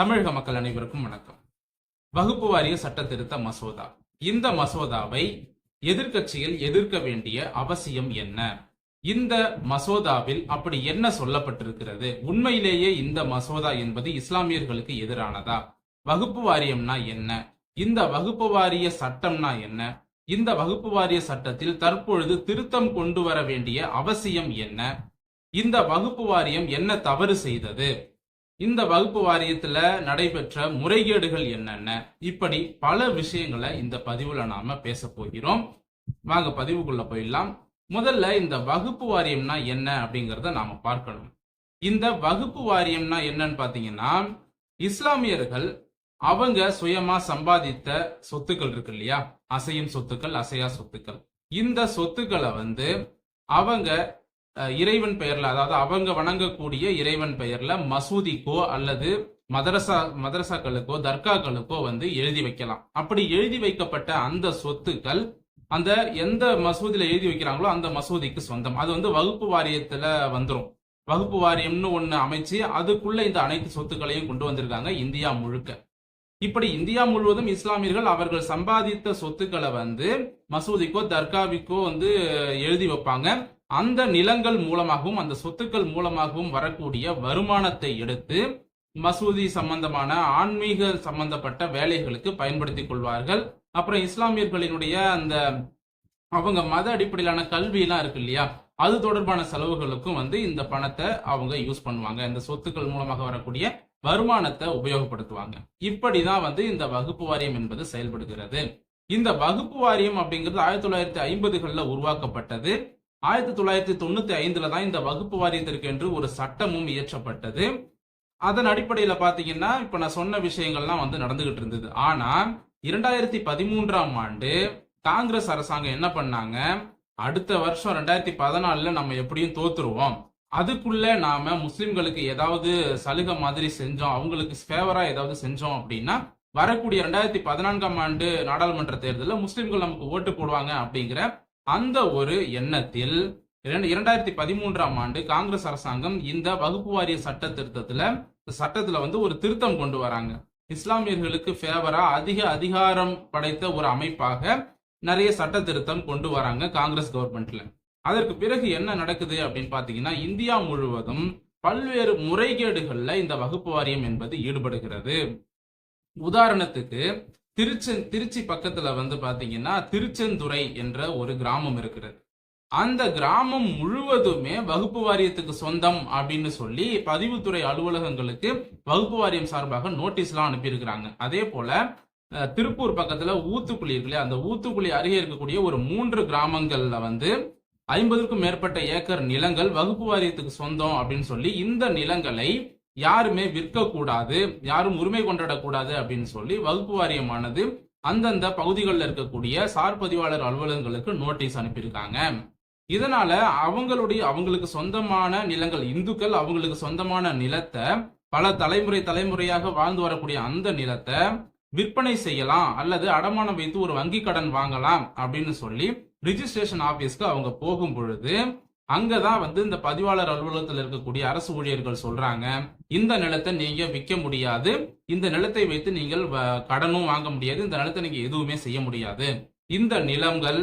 தமிழக மக்கள் அனைவருக்கும் வணக்கம். வகுப்பு வாரிய சட்ட திருத்த மசோதா. இந்த மசோதாவை எதிர்கட்சியில் எதிர்க்க வேண்டிய அவசியம் என்ன? இந்த மசோதாவில் அப்படி என்ன சொல்லப்பட்டிருக்கிறது? உண்மையிலேயே இந்த மசோதா என்பது இஸ்லாமியர்களுக்கு எதிரானதா? வகுப்பு வாரியம்னா என்ன? இந்த வகுப்பு வாரிய சட்டம்னா என்ன? இந்த வகுப்பு வாரிய சட்டத்தில் தற்பொழுது திருத்தம் கொண்டு வர வேண்டிய அவசியம் என்ன? இந்த வகுப்பு வாரியம் என்ன தவறு செய்தது? இந்த வகுப்பு வாரியத்துல நடைபெற்ற முறைகேடுகள் என்னென்ன? இப்படி பல விஷயங்களை இந்த பதிவுல நாம பேச போகிறோம். வாங்க பதிவுக்குள்ள போயிடலாம். முதல்ல இந்த வகுப்பு வாரியம்னா என்ன அப்படிங்கிறத நாம பார்க்கணும். இந்த வகுப்பு வாரியம்னா என்னன்னு பாத்தீங்கன்னா இஸ்லாமியர்கள் அவங்க சுயமா சம்பாதித்த சொத்துக்கள் இருக்கு இல்லையா? அசையும் சொத்துக்கள் அசையா சொத்துக்கள். இந்த சொத்துக்களை வந்து அவங்க இறைவன் பெயர்ல அதாவது அவங்க வணங்கக்கூடிய இறைவன் பெயர்ல மசூதிக்கோ அல்லது மதரசா மதரசாக்களுக்கோ தர்காக்களுக்கோ வந்து எழுதி வைக்கலாம். அப்படி எழுதி வைக்கப்பட்ட அந்த சொத்துக்கள் அந்த எந்த மசூதியில எழுதி வைக்கிறாங்களோ அந்த மசூதிக்கு சொந்தம். அது வந்து வகுப்பு வாரியத்துல வந்துடும் வகுப்பு வாரியம்னு ஒண்ணு அமைச்சு அதுக்குள்ள இந்த அனைத்து சொத்துக்களையும் கொண்டு வந்திருக்காங்க இந்தியா முழுக்க. இப்படி இந்தியா முழுவதும் இஸ்லாமியர்கள் அவர்கள் சம்பாதித்த சொத்துக்களை வந்து மசூதிக்கோ தர்காவிக்கோ வந்து எழுதி வைப்பாங்க. அந்த நிலங்கள் மூலமாகவும் அந்த சொத்துக்கள் மூலமாகவும் வரக்கூடிய வருமானத்தை எடுத்து மசூதி சம்பந்தமான ஆன்மீக சம்பந்தப்பட்ட வேலைகளுக்கு பயன்படுத்திக் கொள்வார்கள். அப்புறம் இஸ்லாமியர்களினுடைய அந்த அவங்க மத அடிப்படையிலான கல்வியெல்லாம் இருக்கு இல்லையா? அது தொடர்பான செலவுகளுக்கும் வந்து இந்த பணத்தை அவங்க யூஸ் பண்ணுவாங்க. இந்த சொத்துக்கள் மூலமாக வரக்கூடிய வருமானத்தை உபயோகப்படுத்துவாங்க. இப்படிதான் வந்து இந்த வகுப்பு வாரியம் என்பது செயல்படுகிறது. இந்த வகுப்பு வாரியம் அப்படிங்கிறது ஆயிரத்தி தொள்ளாயிரத்தி ஐம்பதுகளில் உருவாக்கப்பட்டது. ஆயிரத்தி தொள்ளாயிரத்தி தொண்ணூத்தி ஐந்துல தான் இந்த வகுப்பு வாரியத்திற்கு என்று ஒரு சட்டமும் இயற்றப்பட்டது. அதன் அடிப்படையில பாத்தீங்கன்னா இப்ப நான் சொன்ன விஷயங்கள்லாம் வந்து நடந்துகிட்டு இருந்தது. ஆனா இரண்டாயிரத்தி பதிமூன்றாம் ஆண்டு காங்கிரஸ் அரசாங்கம் என்ன பண்ணாங்க? அடுத்த வருஷம் ரெண்டாயிரத்தி பதினாலுல நம்ம எப்படியும் தோத்துருவோம். அதுக்குள்ள நாம முஸ்லிம்களுக்கு ஏதாவது சலுகை மாதிரி செஞ்சோம் அவங்களுக்கு ஃபேவரா ஏதாவது செஞ்சோம் அப்படின்னா வரக்கூடிய ரெண்டாயிரத்தி பதினான்காம் ஆண்டு நாடாளுமன்ற தேர்தலில் முஸ்லிம்கள் நமக்கு ஓட்டு போடுவாங்க அப்படிங்கிற அந்த ஒரு எண்ணத்தில் இரண்டு- இரண்டாயிரத்தி பதிமூன்றாம் ஆண்டு காங்கிரஸ் அரசாங்கம் இந்த வகுப்பு வாரிய சட்ட திருத்தத்துல சட்டத்துல வந்து ஒரு திருத்தம் கொண்டு வராங்க. இஸ்லாமியர்களுக்கு ஃபேவரா அதிக அதிகாரம் படைத்த ஒரு அமைப்பாக நிறைய சட்ட திருத்தம் கொண்டு வராங்க காங்கிரஸ் கவர்மெண்ட்ல. அதற்கு பிறகு என்ன நடக்குது அப்படின்னு பாத்தீங்கன்னா இந்தியா முழுவதும் பல்வேறு முறைகேடுகள்ல இந்த வகுப்பு வாரியம் என்பது ஈடுபடுகிறது. உதாரணத்துக்கு திருச்சென் திருச்சி பக்கத்துல வந்து பாத்தீங்கன்னா திருச்செந்துறை என்ற ஒரு கிராமம் இருக்கிறது. அந்த கிராமம் முழுவதுமே வகுப்பு வாரியத்துக்கு சொந்தம் அப்படின்னு சொல்லி பதிவுத்துறை அலுவலகங்களுக்கு வகுப்பு வாரியம் சார்பாக நோட்டீஸ்லாம் அனுப்பியிருக்கிறாங்க. அதே போல திருப்பூர் பக்கத்துல ஊத்துக்குழி இருக்குல்லையா அந்த ஊத்துக்குழி அருகே இருக்கக்கூடிய ஒரு மூன்று கிராமங்கள்ல வந்து ஐம்பதுக்கும் மேற்பட்ட ஏக்கர் நிலங்கள் வகுப்பு வாரியத்துக்கு சொந்தம் அப்படின்னு சொல்லி இந்த நிலங்களை யாருமே விற்கக்கூடாது யாரும் உரிமை கொண்டாடக்கூடாது அப்படின்னு சொல்லி வகுப்பு வாரியமானது அந்தந்த பகுதிகளில் இருக்கக்கூடிய சார் பதிவாளர் அலுவலகங்களுக்கு நோட்டீஸ் அனுப்பியிருக்காங்க. இதனால அவங்களுடைய அவங்களுக்கு சொந்தமான நிலங்கள் இந்துக்கள் அவங்களுக்கு சொந்தமான நிலத்தை பல தலைமுறை தலைமுறையாக வாழ்ந்து வரக்கூடிய அந்த நிலத்தை விற்பனை செய்யலாம் அல்லது அடமானம் வைத்து ஒரு வங்கி கடன் வாங்கலாம் அப்படின்னு சொல்லி ரிஜிஸ்ட்ரேஷன் ஆபீஸ்க்கு அவங்க போகும் பொழுது அங்கதான் வந்து இந்த பதிவாளர் அலுவலகத்தில் இருக்கக்கூடிய அரசு ஊழியர்கள் சொல்றாங்க இந்த நிலத்தை நீங்க விற்க முடியாது இந்த நிலத்தை வைத்து நீங்கள் வ- கடனும் வாங்க முடியாது இந்த நிலத்தை நீங்க எதுவுமே செய்ய முடியாது. இந்த நிலங்கள்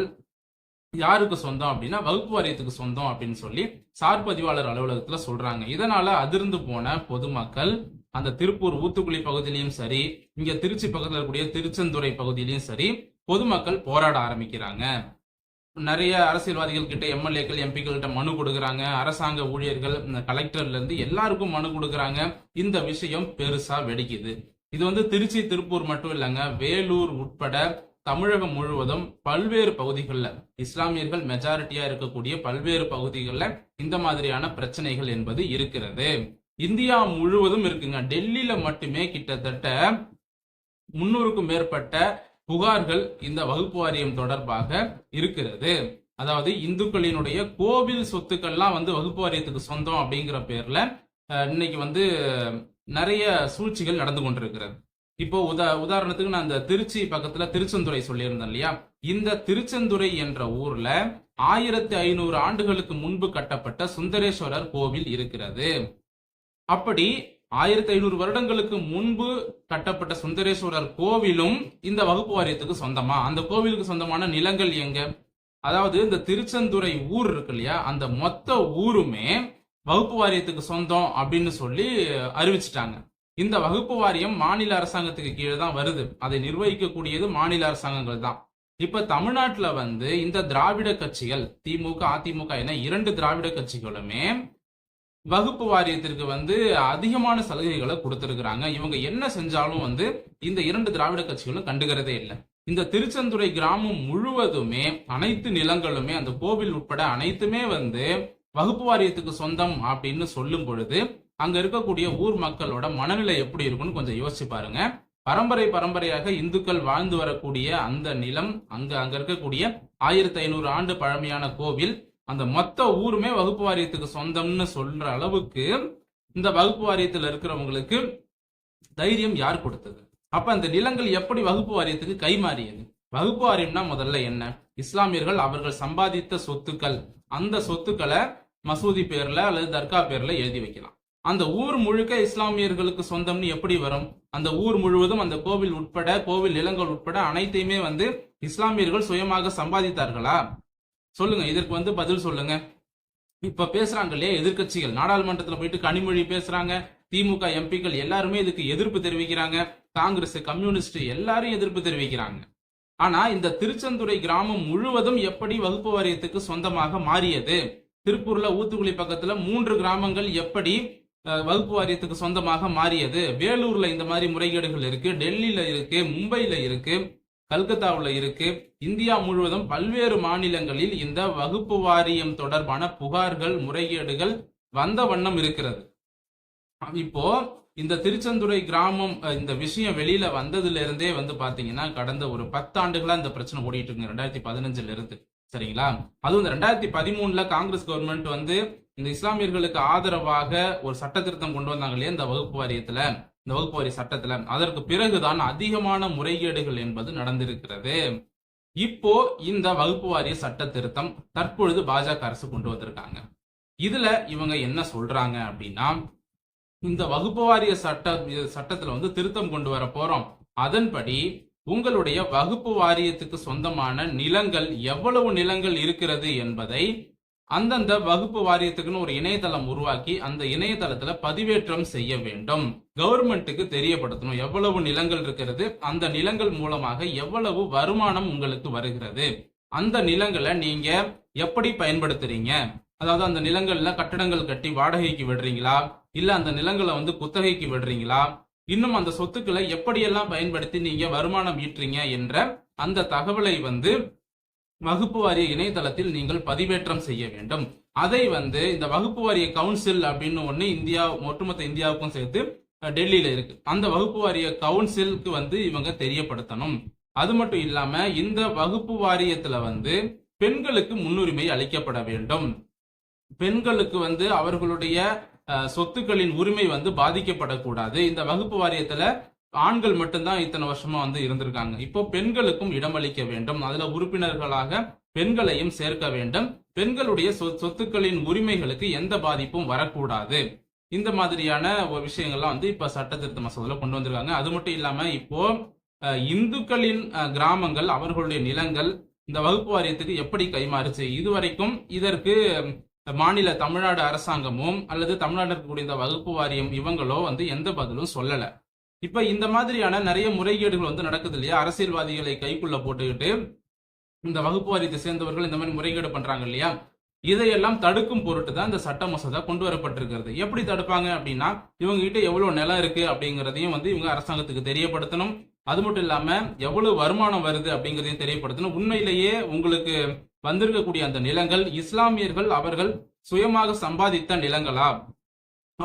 யாருக்கு சொந்தம் அப்படின்னா வகுப்பு வாரியத்துக்கு சொந்தம் அப்படின்னு சொல்லி சார் பதிவாளர் அலுவலகத்துல சொல்றாங்க. இதனால அதிர்ந்து போன பொதுமக்கள் அந்த திருப்பூர் ஊத்துக்குழி பகுதியிலையும் சரி இங்க திருச்சி பக்கத்துல இருக்கக்கூடிய திருச்செந்துறை பகுதியிலையும் சரி பொதுமக்கள் போராட ஆரம்பிக்கிறாங்க. நிறைய அரசியல்வாதிகள் கிட்ட எம்எல்ஏக்கள் எம்பிக்கள் கிட்ட மனு கொடுக்குறாங்க. அரசாங்க ஊழியர்கள் இந்த கலெக்டர்ல இருந்து எல்லாருக்கும் மனு கொடுக்குறாங்க. இந்த விஷயம் பெருசா வெடிக்குது. இது வந்து திருச்சி திருப்பூர் மட்டும் இல்லைங்க. வேலூர் உட்பட தமிழகம் முழுவதும் பல்வேறு பகுதிகளில் இஸ்லாமியர்கள் மெஜாரிட்டியா இருக்கக்கூடிய பல்வேறு பகுதிகளில் இந்த மாதிரியான பிரச்சனைகள் என்பது இருக்கிறது. இந்தியா முழுவதும் இருக்குங்க. டெல்லியில மட்டுமே கிட்டத்தட்ட முன்னூறுக்கும் மேற்பட்ட புகார்கள் இந்த வகுப்பு வாரியம் தொடர்பாக இருக்கிறது. அதாவது இந்துக்களினுடைய கோவில் சொத்துக்கள்லாம் வந்து வகுப்பு வாரியத்துக்கு சொந்தம் அப்படிங்கிற பேர்ல இன்னைக்கு வந்து நிறைய சூழ்ச்சிகள் நடந்து கொண்டிருக்கிறது. இப்போ உதா உதாரணத்துக்கு நான் அந்த திருச்சி பக்கத்துல திருச்செந்துறை சொல்லியிருந்தேன் இல்லையா? இந்த திருச்செந்துறை என்ற ஊர்ல ஆயிரத்தி ஐநூறு ஆண்டுகளுக்கு முன்பு கட்டப்பட்ட சுந்தரேஸ்வரர் கோவில் இருக்கிறது. அப்படி ஆயிரத்தி ஐநூறு வருடங்களுக்கு முன்பு கட்டப்பட்ட சுந்தரேஸ்வரர் கோவிலும் இந்த வகுப்பு வாரியத்துக்கு சொந்தமா? அந்த கோவிலுக்கு சொந்தமான நிலங்கள் எங்க? அதாவது இந்த திருச்செந்துறை ஊர் இருக்கு இல்லையா? அந்த மொத்த ஊருமே வகுப்பு வாரியத்துக்கு சொந்தம் அப்படின்னு சொல்லி அறிவிச்சிட்டாங்க. இந்த வகுப்பு வாரியம் மாநில அரசாங்கத்துக்கு கீழே தான் வருது. அதை நிர்வகிக்கக்கூடியது மாநில அரசாங்கங்கள் தான். இப்ப தமிழ்நாட்டுல வந்து இந்த திராவிட கட்சிகள் திமுக அதிமுக என இரண்டு திராவிட கட்சிகளுமே வகுப்பு வாரியத்திற்கு வந்து அதிகமான சலுகைகளை கொடுத்திருக்கிறாங்க. இவங்க என்ன செஞ்சாலும் வந்து இந்த இரண்டு திராவிட கட்சிகளும் கண்டுகிறதே இல்லை. இந்த திருச்செந்துறை கிராமம் முழுவதுமே அனைத்து நிலங்களுமே அந்த கோவில் உட்பட அனைத்துமே வந்து வகுப்பு வாரியத்துக்கு சொந்தம் அப்படின்னு சொல்லும் பொழுது அங்க இருக்கக்கூடிய ஊர் மக்களோட மனநிலை எப்படி இருக்கும்னு கொஞ்சம் யோசிச்சு பாருங்க. பரம்பரை பரம்பரையாக இந்துக்கள் வாழ்ந்து வரக்கூடிய அந்த நிலம் அங்க அங்க இருக்கக்கூடிய ஆயிரத்தி ஐநூறு ஆண்டு பழமையான கோவில் அந்த மொத்த ஊருமே வகுப்பு வாரியத்துக்கு சொந்தம்னு சொல்ற அளவுக்கு இந்த வகுப்பு வாரியத்தில் இருக்கிறவங்களுக்கு தைரியம் யார் கொடுத்தது? அப்ப அந்த நிலங்கள் எப்படி வகுப்பு வாரியத்துக்கு கைமாறியது? வகுப்பு வாரியம்னா முதல்ல என்ன? இஸ்லாமியர்கள் அவர்கள் சம்பாதித்த சொத்துக்கள். அந்த சொத்துக்களை மசூதி பேர்ல அல்லது தர்கா பேர்ல எழுதி வைக்கலாம். அந்த ஊர் முழுக்க இஸ்லாமியர்களுக்கு சொந்தம்னு எப்படி வரும்? அந்த ஊர் முழுவதும் அந்த கோவில் உட்பட கோவில் நிலங்கள் உட்பட அனைத்தையுமே வந்து இஸ்லாமியர்கள் சுயமாக சம்பாதித்தார்களா? சொல்லுங்க இதற்கு வந்து பதில் சொல்லுங்க. இப்ப பேசுறாங்க இல்லையா எதிர்க்கட்சிகள். நாடாளுமன்றத்துல போயிட்டு கனிமொழி பேசுறாங்க திமுக எம்பிக்கள் எல்லாருமே இதுக்கு எதிர்ப்பு தெரிவிக்கிறாங்க. காங்கிரஸ் கம்யூனிஸ்ட் எல்லாரும் எதிர்ப்பு தெரிவிக்கிறாங்க. ஆனா இந்த திருச்செந்துறை கிராமம் முழுவதும் எப்படி வகுப்பு வாரியத்துக்கு சொந்தமாக மாறியது? திருப்பூர்ல ஊத்துக்குழி பக்கத்துல மூன்று கிராமங்கள் எப்படி வகுப்பு வாரியத்துக்கு சொந்தமாக மாறியது? வேலூர்ல இந்த மாதிரி முறைகேடுகள் இருக்கு டெல்லியில இருக்கு மும்பையில இருக்கு. கல்கத்தாவில் இருக்கு. இந்தியா முழுவதும் பல்வேறு மாநிலங்களில் இந்த வகுப்பு வாரியம் தொடர்பான புகார்கள் முறைகேடுகள் வந்த வண்ணம் இருக்கிறது. இப்போ இந்த திருச்செந்துறை கிராமம் இந்த விஷயம் வெளியில வந்ததுல இருந்தே வந்து பாத்தீங்கன்னா கடந்த ஒரு பத்தாண்டுகளா இந்த பிரச்சனை ஓடிட்டு இருக்கு. ரெண்டாயிரத்தி பதினஞ்சுல இருந்து. சரிங்களா? அதுவும் இந்த ரெண்டாயிரத்தி பதிமூணுல காங்கிரஸ் கவர்மெண்ட் வந்து இந்த இஸ்லாமியர்களுக்கு ஆதரவாக ஒரு சட்ட திருத்தம் கொண்டு வந்தாங்க இல்லையா இந்த வகுப்பு வாரியத்துல. இந்த வகுப்பு வாரிய சட்டத்துல அதற்கு பிறகுதான் அதிகமான முறைகேடுகள் என்பது நடந்திருக்கிறது. இப்போ இந்த வகுப்பு வாரிய சட்ட திருத்தம் தற்பொழுது பாஜக அரசு கொண்டு வந்திருக்காங்க. இதுல இவங்க என்ன சொல்றாங்க அப்படின்னா இந்த வகுப்பு வாரிய சட்ட சட்டத்துல வந்து திருத்தம் கொண்டு வர போறோம். அதன்படி உங்களுடைய வகுப்பு வாரியத்துக்கு சொந்தமான நிலங்கள் எவ்வளவு நிலங்கள் இருக்கிறது என்பதை அந்தந்த வகுப்பு வாரியத்துக்குன்னு ஒரு இணையதளம் உருவாக்கி அந்த இணையதளத்துல பதிவேற்றம் செய்ய வேண்டும். கவர்மெண்ட்டுக்கு தெரியப்படுத்தணும். எவ்வளவு நிலங்கள் இருக்கிறது அந்த நிலங்கள் மூலமாக எவ்வளவு வருமானம் உங்களுக்கு வருகிறது. அந்த நிலங்களை நீங்க எப்படி பயன்படுத்துறீங்க? அதாவது அந்த நிலங்கள்ல கட்டடங்கள் கட்டி வாடகைக்கு விடுறீங்களா? இல்ல அந்த நிலங்களை வந்து குத்தகைக்கு விடுறீங்களா? இன்னும் அந்த சொத்துக்களை எப்படியெல்லாம் பயன்படுத்தி நீங்க வருமானம் ஈட்டுறீங்க என்ற அந்த தகவலை வந்து வகுப்பு வாரிய இணையதளத்தில் நீங்கள் பதிவேற்றம் செய்ய வேண்டும். அதை வந்து இந்த வகுப்பு வாரிய கவுன்சில் அப்படின்னு ஒண்ணு இந்தியா ஒட்டுமொத்த இந்தியாவுக்கும் சேர்த்து டெல்லியில இருக்கு. அந்த வகுப்பு வாரிய கவுன்சிலுக்கு வந்து இவங்க தெரியப்படுத்தணும். அது மட்டும் இல்லாம இந்த வகுப்பு வாரியத்துல வந்து பெண்களுக்கு முன்னுரிமை அளிக்கப்பட வேண்டும். பெண்களுக்கு வந்து அவர்களுடைய சொத்துக்களின் உரிமை வந்து பாதிக்கப்படக்கூடாது. இந்த வகுப்பு வாரியத்துல ஆண்கள் மட்டும்தான் இத்தனை வருஷமா வந்து இருந்திருக்காங்க. இப்போ பெண்களுக்கும் இடமளிக்க வேண்டும். அதுல உறுப்பினர்களாக பெண்களையும் சேர்க்க வேண்டும். பெண்களுடைய சொத்துக்களின் உரிமைகளுக்கு எந்த பாதிப்பும் வரக்கூடாது. இந்த மாதிரியான விஷயங்கள்லாம் வந்து இப்ப சட்ட திருத்த மசோதால கொண்டு வந்திருக்காங்க. அது மட்டும் இல்லாம இப்போ இந்துக்களின் கிராமங்கள் அவர்களுடைய நிலங்கள் இந்த வகுப்பு வாரியத்துக்கு எப்படி கைமாறுச்சு? இதுவரைக்கும் இதற்கு மாநில தமிழ்நாடு அரசாங்கமும் அல்லது தமிழ்நாடு இருக்கக்கூடிய இந்த வகுப்பு வாரியம் இவங்களோ வந்து எந்த பதிலும் சொல்லலை. இப்ப இந்த மாதிரியான நிறைய முறைகேடுகள் வந்து நடக்குது இல்லையா? அரசியல்வாதிகளை கைக்குள்ள போட்டுக்கிட்டு இந்த வகுப்பு வாரியத்தை சேர்ந்தவர்கள் இந்த மாதிரி முறைகேடு பண்றாங்க இல்லையா? இதையெல்லாம் தடுக்கும் பொருட்டு தான் இந்த சட்ட மசோதா கொண்டு வரப்பட்டிருக்கிறது. எப்படி தடுப்பாங்க அப்படின்னா இவங்க கிட்ட எவ்வளவு நிலம் இருக்கு அப்படிங்கிறதையும் வந்து இவங்க அரசாங்கத்துக்கு தெரியப்படுத்தணும். அது மட்டும் இல்லாம எவ்வளவு வருமானம் வருது அப்படிங்கிறதையும் தெரியப்படுத்தணும். உண்மையிலேயே உங்களுக்கு வந்திருக்கக்கூடிய அந்த நிலங்கள் இஸ்லாமியர்கள் அவர்கள் சுயமாக சம்பாதித்த நிலங்களா?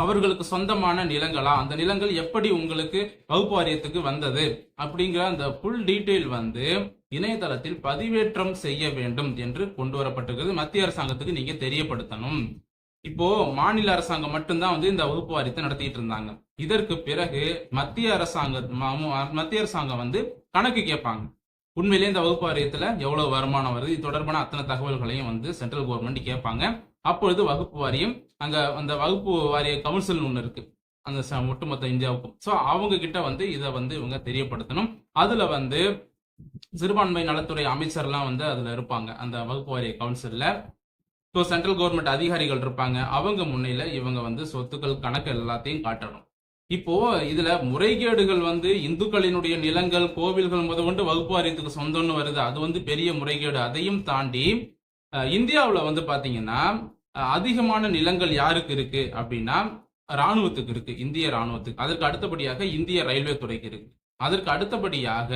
அவர்களுக்கு சொந்தமான நிலங்களா? அந்த நிலங்கள் எப்படி உங்களுக்கு வகுப்பு வாரியத்துக்கு வந்தது? அப்படிங்கிற அந்த ஃபுல் டீட்டெயில் வந்து இணையதளத்தில் பதிவேற்றம் செய்ய வேண்டும் என்று கொண்டு வரப்பட்டிருக்கிறது. மத்திய அரசாங்கத்துக்கு நீங்க தெரியப்படுத்தணும். இப்போ மாநில அரசாங்கம் மட்டும்தான் வந்து இந்த வகுப்பு வாரியத்தை நடத்திட்டு இருந்தாங்க. இதற்கு பிறகு மத்திய அரசாங்க மத்திய அரசாங்கம் வந்து கணக்கு கேட்பாங்க. உண்மையிலே இந்த வகுப்பு வாரியத்துல எவ்வளவு வருமானம் வருது? இது தொடர்பான அத்தனை தகவல்களையும் வந்து சென்ட்ரல் கவர்மெண்ட் கேட்பாங்க. அப்பொழுது வகுப்பு வாரியம் அங்கே அந்த வகுப்பு வாரிய கவுன்சில் ஒன்று இருக்கு. அந்த ச- ஒட்டுமொத்த இந்தியாவுக்கும். ஸோ அவங்க கிட்ட வந்து இதை வந்து இவங்க தெரியப்படுத்தணும். அதுல வந்து சிறுபான்மை நலத்துறை அமைச்சர்லாம் வந்து அதுல இருப்பாங்க. அந்த வகுப்பு வாரிய கவுன்சில்ல. ஸோ சென்ட்ரல் கவர்மெண்ட் அதிகாரிகள் இருப்பாங்க. அவங்க முன்னையில் இவங்க வந்து சொத்துக்கள் கணக்கு எல்லாத்தையும் காட்டணும். இப்போ இதுல முறைகேடுகள் வந்து இந்துக்களினுடைய நிலங்கள் கோவில்கள் முதற்கொண்டு வகுப்பு வாரியத்துக்கு சொந்தம்னு வருது. அது வந்து பெரிய முறைகேடு. அதையும் தாண்டி இந்தியாவில் வந்து பாத்தீங்கன்னா அதிகமான நிலங்கள் யாருக்கு இருக்கு? அப்படின்னா ராணுவத்துக்கு இருக்கு இந்திய ராணுவத்துக்கு அதற்கு அடுத்தபடியாக இந்திய ரயில்வே துறைக்கு இருக்கு. அதற்கு அடுத்தபடியாக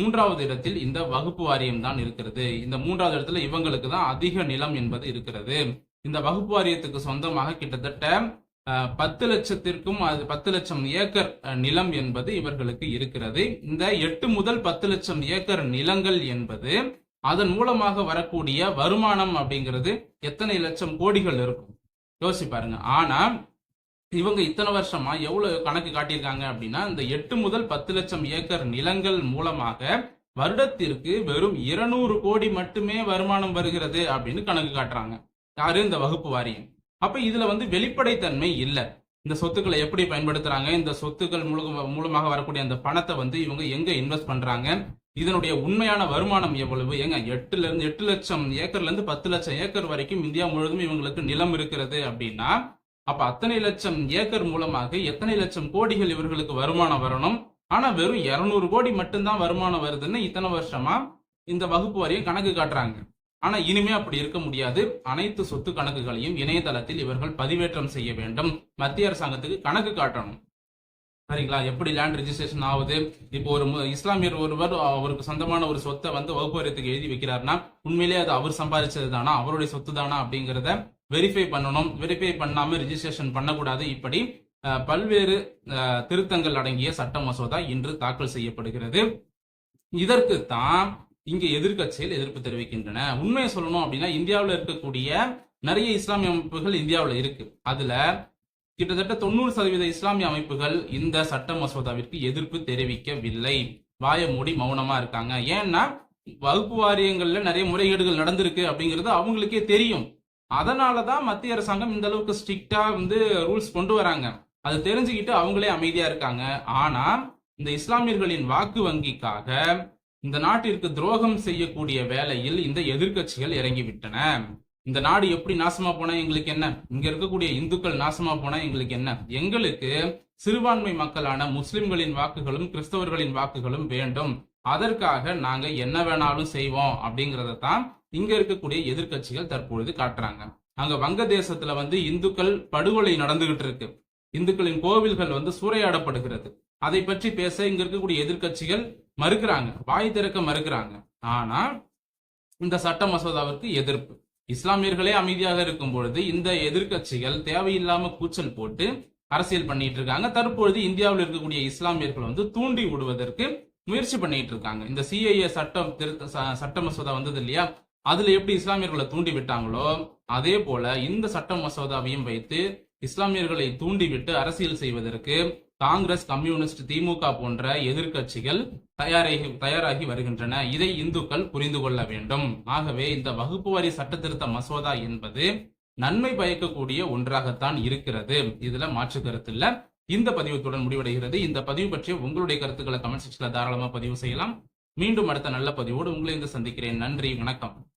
மூன்றாவது இடத்தில் இந்த வகுப்பு வாரியம் தான் இருக்கிறது. இந்த மூன்றாவது இடத்துல இவங்களுக்கு தான் அதிக நிலம் என்பது இருக்கிறது. இந்த வகுப்பு வாரியத்துக்கு சொந்தமாக கிட்டத்தட்ட பத்து லட்சத்திற்கும் அது பத்து லட்சம் ஏக்கர் நிலம் என்பது இவர்களுக்கு இருக்கிறது. இந்த எட்டு முதல் பத்து லட்சம் ஏக்கர் நிலங்கள் என்பது அதன் மூலமாக வரக்கூடிய வருமானம் அப்படிங்கிறது எத்தனை லட்சம் கோடிகள் இருக்கும்? யோசிப்பாருங்க ஆனா இவங்க இத்தனை வருஷமா எவ்வளவு கணக்கு காட்டியிருக்காங்க அப்படின்னா இந்த எட்டு முதல் பத்து லட்சம் ஏக்கர் நிலங்கள் மூலமாக வருடத்திற்கு வெறும் இருநூறு கோடி மட்டுமே வருமானம் வருகிறது அப்படின்னு கணக்கு காட்டுறாங்க. யாரு? இந்த வகுப்பு வாரியம். அப்ப இதுல வந்து வெளிப்படைத்தன்மை இல்லை. இந்த சொத்துக்களை எப்படி பயன்படுத்துறாங்க? இந்த சொத்துக்கள் மூலமாக வரக்கூடிய அந்த பணத்தை வந்து இவங்க எங்க இன்வெஸ்ட் பண்றாங்க? இதனுடைய உண்மையான வருமானம் எவ்வளவு? ஏங்க எட்டுல இருந்து எட்டு லட்சம் ஏக்கர்ல இருந்து பத்து லட்சம் ஏக்கர் வரைக்கும் இந்தியா முழுவதும் இவங்களுக்கு நிலம் இருக்கிறது அப்படின்னா அப்ப அத்தனை லட்சம் ஏக்கர் மூலமாக எத்தனை லட்சம் கோடிகள் இவர்களுக்கு வருமானம் வரணும்? ஆனா வெறும் 200 கோடி மட்டும்தான் வருமானம் வருதுன்னு இத்தனை வருஷமா இந்த வகுப்பு வரையும் கணக்கு காட்டுறாங்க. ஆனா இனிமே அப்படி இருக்க முடியாது. அனைத்து சொத்து கணக்குகளையும் இணையதளத்தில் இவர்கள் பதிவேற்றம் செய்ய வேண்டும். மத்திய அரசாங்கத்துக்கு கணக்கு காட்டணும். சரிங்களா எப்படி லேண்ட் ரிஜிஸ்ட்ரேஷன் ஆகுது? இப்போ ஒரு மு- இஸ்லாமியர் ஒருவர் அவருக்கு சொந்தமான ஒரு சொத்தை வந்து வகுப்பு எழுதி வைக்கிறாருன்னா உண்மையிலேயே அது அவர் சம்பாதிச்சது தானா? அவருடைய சொத்து தானா? அப்படிங்கிறத வெரிஃபை பண்ணணும். வெரிஃபை பண்ணாம ரிஜிஸ்ட்ரேஷன் பண்ணக்கூடாது. இப்படி பல்வேறு திருத்தங்கள் அடங்கிய சட்ட மசோதா இன்று தாக்கல் செய்யப்படுகிறது. இதற்கு தான் இங்கே எதிர்கட்சியில் எதிர்ப்பு தெரிவிக்கின்றன. உண்மையை சொல்லணும் அப்படின்னா இந்தியாவில் இருக்கக்கூடிய நிறைய இஸ்லாமிய அமைப்புகள் இந்தியாவில் இருக்கு. அதுல கிட்டத்தட்ட தொண்ணூறு சதவீத இஸ்லாமிய அமைப்புகள் இந்த சட்ட மசோதாவிற்கு எதிர்ப்பு தெரிவிக்கவில்லை. வாய மூடி மௌனமா இருக்காங்க. ஏன்னா வகுப்பு வாரியங்கள்ல நிறைய முறைகேடுகள் நடந்திருக்கு அப்படிங்கிறது அவங்களுக்கே தெரியும். அதனாலதான் மத்திய அரசாங்கம் இந்த அளவுக்கு ஸ்ட்ரிக்டா வந்து ரூல்ஸ் கொண்டு வராங்க. அது தெரிஞ்சுக்கிட்டு அவங்களே அமைதியா இருக்காங்க. ஆனா இந்த இஸ்லாமியர்களின் வாக்கு வங்கிக்காக இந்த நாட்டிற்கு துரோகம் செய்யக்கூடிய வேலையில் இந்த எதிர்க்கட்சிகள் இறங்கிவிட்டன. இந்த நாடு எப்படி நாசமா போனா எங்களுக்கு என்ன? இங்க இருக்கக்கூடிய இந்துக்கள் நாசமா போனா எங்களுக்கு என்ன? எங்களுக்கு சிறுபான்மை மக்களான முஸ்லிம்களின் வாக்குகளும் கிறிஸ்தவர்களின் வாக்குகளும் வேண்டும். அதற்காக நாங்க என்ன வேணாலும் செய்வோம் அப்படிங்கறத தான் இங்க இருக்கக்கூடிய எதிர்க்கட்சிகள் தற்பொழுது காட்டுறாங்க. அங்க வங்கதேசத்துல வந்து இந்துக்கள் படுகொலை நடந்துகிட்டு இருக்கு. இந்துக்களின் கோவில்கள் வந்து சூறையாடப்படுகிறது. அதை பற்றி பேச இங்க இருக்கக்கூடிய எதிர்க்கட்சிகள் மறுக்கிறாங்க. வாய் திறக்க மறுக்கிறாங்க. ஆனா இந்த சட்ட மசோதாவிற்கு எதிர்ப்பு. இஸ்லாமியர்களே அமைதியாக இருக்கும் பொழுது இந்த எதிர்க்கட்சிகள் தேவையில்லாம கூச்சல் போட்டு அரசியல் பண்ணிட்டு இருக்காங்க. தற்பொழுது இந்தியாவில் இருக்கக்கூடிய இஸ்லாமியர்கள் வந்து தூண்டி விடுவதற்கு முயற்சி பண்ணிட்டு இருக்காங்க. இந்த சிஐஏ சட்டம் திருத்த சட்ட மசோதா வந்தது இல்லையா? அதுல எப்படி இஸ்லாமியர்களை தூண்டி விட்டாங்களோ அதே போல இந்த சட்ட மசோதாவையும் வைத்து இஸ்லாமியர்களை தூண்டிவிட்டு அரசியல் செய்வதற்கு காங்கிரஸ் கம்யூனிஸ்ட் திமுக போன்ற எதிர்க்கட்சிகள் தயாராகி தயாராகி வருகின்றன. இதை இந்துக்கள் புரிந்து கொள்ள வேண்டும். ஆகவே இந்த வகுப்பு வரி சட்ட திருத்த மசோதா என்பது நன்மை பயக்கக்கூடிய ஒன்றாகத்தான் இருக்கிறது. இதுல மாற்று கருத்து இல்ல. இந்த பதிவுத்துடன் முடிவடைகிறது. இந்த பதிவு பற்றிய உங்களுடைய கருத்துக்களை கமெண்ட் செக்ஷன்ல தாராளமா பதிவு செய்யலாம். மீண்டும் அடுத்த நல்ல பதிவோடு உங்களை இந்த சந்திக்கிறேன். நன்றி. வணக்கம்.